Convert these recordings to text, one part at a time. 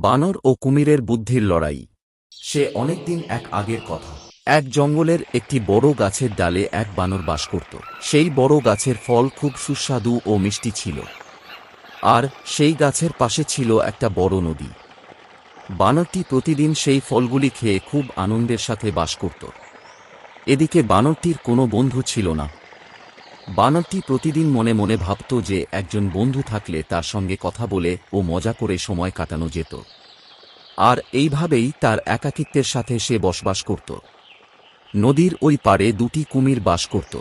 বানর ও কুমিরের বুদ্ধির লড়াই। সে অনেকদিন এক আগের কথা। এক জঙ্গলের একটি বড় গাছের ডালে এক বানর বাস করত। সেই বড় গাছের ফল খুব সুস্বাদু ও মিষ্টি ছিল। আর সেই গাছের পাশে ছিল একটা বড় নদী। বানরটি প্রতিদিন সেই ফলগুলি খেয়ে খুব আনন্দের সাথে বাস করত। এদিকে বানরটির কোনো বন্ধু ছিল না। বানরটি প্রতিদিন মনে মনে ভাবত যে একজন বন্ধু থাকলে তার সঙ্গে কথা বলে ও মজা করে সময় কাটানো যেত। আর এইভাবেই তার একাকিত্বের সাথে সে বসবাস করত। নদীর ওই পারে দুটি কুমির বাস করত।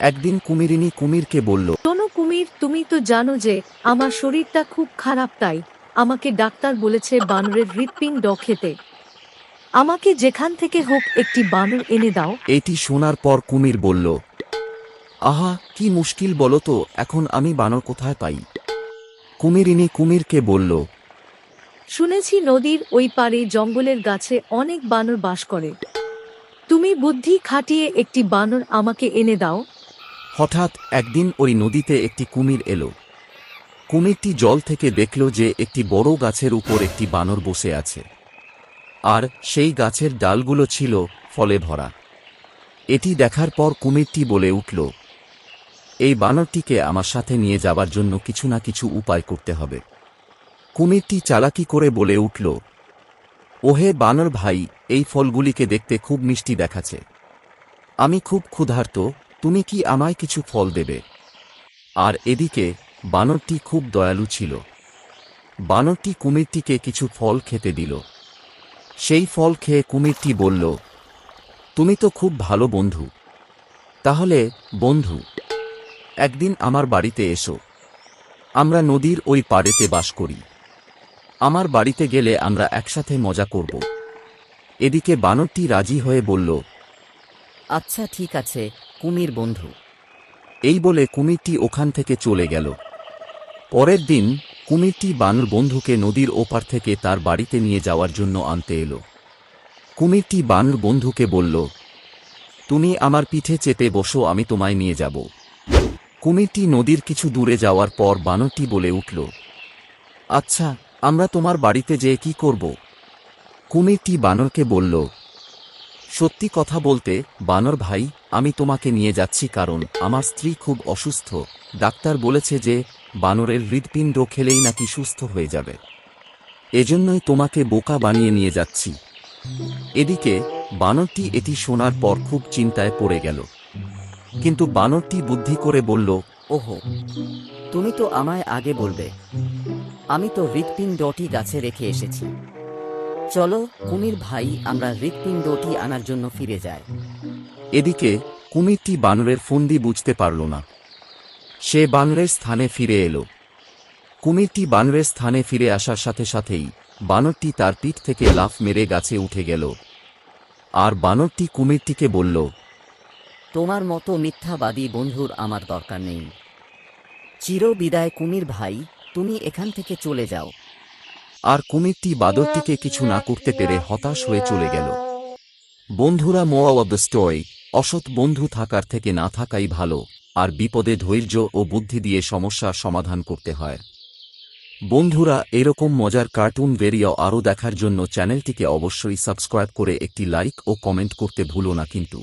একদিন কুমিরিনী কুমিরকে বলল শোনো কুমির তুমি তো জানো যে আমার শরীরটা খুব খারাপ তাই। আমাকে ডাক্তার বলেছে বানরের হৃৎপিণ্ড খেতে। আমাকে যেখান থেকে হোক একটি বানর এনে দাও। এটি শোনার পর কুমির বলল আহা কি মুশকিল বলো তো এখন আমি বানর কোথায় পাই? কুমিরিনী কুমিরকে বলল শুনেছি নদীর ওই পারে জঙ্গলের গাছে অনেক বানর বাস করে। তুমি বুদ্ধি খাটিয়ে একটি বানর আমাকে এনে দাও। হঠাৎ একদিন ওই নদীতে একটি কুমির এলো। কুমিরটি জল থেকে দেখল যে একটি বড় গাছের উপর একটি বানর বসে আছে। আর সেই গাছের ডালগুলো ছিল ফলে ভরা। এটি দেখার পর কুমিরটি বলে উঠল এই বানরটিকে আমার সাথে নিয়ে যাবার জন্য কিছু না কিছু উপায় করতে হবে। কুমিরটি চালাকি করে বলে উঠল, ওহে বানর ভাই, এই ফলগুলিকে দেখতে খুব মিষ্টি দেখাচ্ছে। আমি খুব ক্ষুধার্ত, তুমি কি আমায় কিছু ফল দেবে? আর এদিকে বানরটি খুব দয়ালু ছিল। বানরটি কুমিরটিকে কিছু ফল খেতে দিল। সেই ফল খেয়ে কুমিরটি বলল, তুমি তো খুব ভালো বন্ধু। তাহলে বন্ধু একদিন আমার বাড়িতে এসো। আমরা নদীর ওই পাড়েতে বাস করি। আমার বাড়িতে গেলে আমরা একসাথে মজা করব। এদিকে বানরটি রাজি হয়ে বলল আচ্ছা ঠিক আছে কুমির বন্ধু। এই বলে কুমিরটি ওখান থেকে চলে গেল। পরের দিন কুমিরটি বানর বন্ধুকে নদীর ওপার থেকে তার বাড়িতে নিয়ে যাওয়ার জন্য আনতে এলো। কুমিরটি বানর বন্ধুকে বলল তুমি আমার পিঠে চেপে বসো আমি তোমায় নিয়ে যাব। কুমিরটি নদীর কিছু দূরে যাওয়ার পর বানরটি বলে উঠল আচ্ছা আমরা তোমার বাড়িতে যেয়ে কি করব? কুমিরটি বানরকে বলল, সত্যি কথা বলতে, বানর ভাই, আমি তোমাকে নিয়ে যাচ্ছি কারণ আমার স্ত্রী খুব অসুস্থ। ডাক্তার বলেছে যে, বানরের হৃদপিণ্ড খেলেই নাকি সুস্থ হয়ে যাবে। এজন্যই তোমাকে বোকা বানিয়ে নিয়ে যাচ্ছি। এদিকে বানরটি এটি শোনার পর খুব চিন্তায় পড়ে গেল। কিন্তু বানরটি বুদ্ধি করে বলল, ওহো, তুমি তো আমায় আগে বলবে। আমি তো হৃৎপিণ্ডটি গাছে রেখে এসেছি। চলো, কুমির ভাই, আমরা হৃৎপিণ্ডটি আনার জন্য ফিরে যাই। এদিকে কুমিরটি বানরের ফন্দি বুঝতে পারল না। সে বানরের স্থানে ফিরে এলো। কুমিরটি বানরের স্থানে ফিরে আসার সাথে সাথেই বানরটি তার পিঠ থেকে লাফ মেরে গাছে উঠে গেল। আর বানরটি কুমিরটিকে বলল তোমার মতো মিথ্যাবাদী বন্ধুর আমার দরকার নেই। চির বিদায় কুমির ভাই, তুমি এখান থেকে চলে যাও। আর কুমিরটি বাদরটিকে কিছু না করতে পেরে হতাশ হয়ে চলে গেল। বন্ধুরা মোয়া অব দ্য স্টোরি অসৎ বন্ধু থাকার থেকে না থাকাই ভালো, আর বিপদে ধৈর্য ও বুদ্ধি দিয়ে সমস্যার সমাধান করতে হয়। বন্ধুরা, এরকম মজার কার্টুন ভেরিও আরও দেখার জন্য চ্যানেলটিকে অবশ্যই সাবস্ক্রাইব করে একটি লাইক ও কমেন্ট করতে ভুলো না কিন্তু।